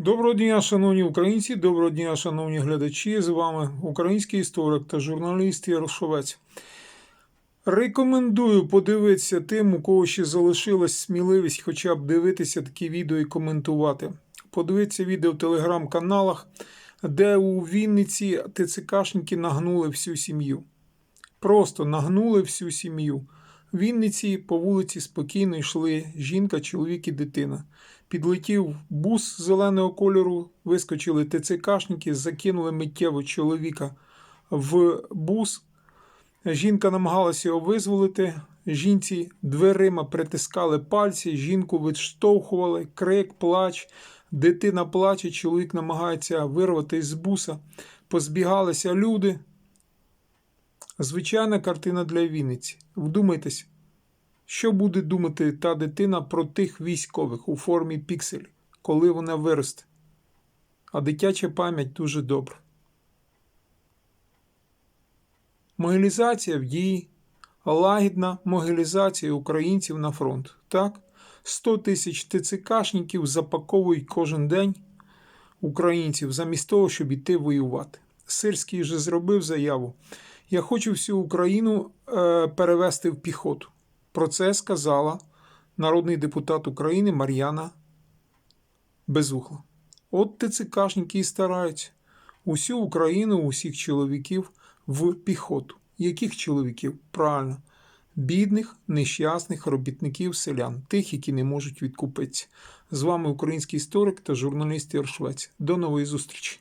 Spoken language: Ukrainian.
Доброго дня, шановні українці, доброго дня, шановні глядачі. З вами український історик та журналіст Ярошовець. Рекомендую подивитися тим, у кого ще залишилась сміливість хоча б дивитися такі відео і коментувати. Подивіться відео в телеграм-каналах, де у Вінниці ТЦКшники нагнули всю сім'ю. Просто нагнули всю сім'ю. Вінниці по вулиці спокійно йшли жінка, чоловік і дитина. Підлетів бус зеленого кольору, вискочили ТЦКшники, закинули миттєво чоловіка в бус. Жінка намагалася його визволити. Жінці дверима притискали пальці, жінку відштовхували, крик, плач. Дитина плаче, чоловік намагається вирвати з буса. Позбігалися люди. Звичайна картина для Вінниці. Вдумайтесь, що буде думати та дитина про тих військових у формі піксель, коли вона виросте. А дитяча пам'ять дуже добра. Могилізація в дії, лагідна могилізація українців на фронт. Так, 100 тисяч ТЦКшників запаковують кожен день українців замість того, щоб іти воювати. Сирський вже зробив заяву. Я хочу всю Україну е, перевести в піхоту. Про це сказала народний депутат України Мар'яна Безухла. От ТЦКшники і стараються усю Україну, усіх чоловіків в піхоту. Яких чоловіків? Правильно, бідних, нещасних робітників селян, тих, які не можуть відкупитися. З вами український історик та журналіст Єршвець. До нової зустрічі!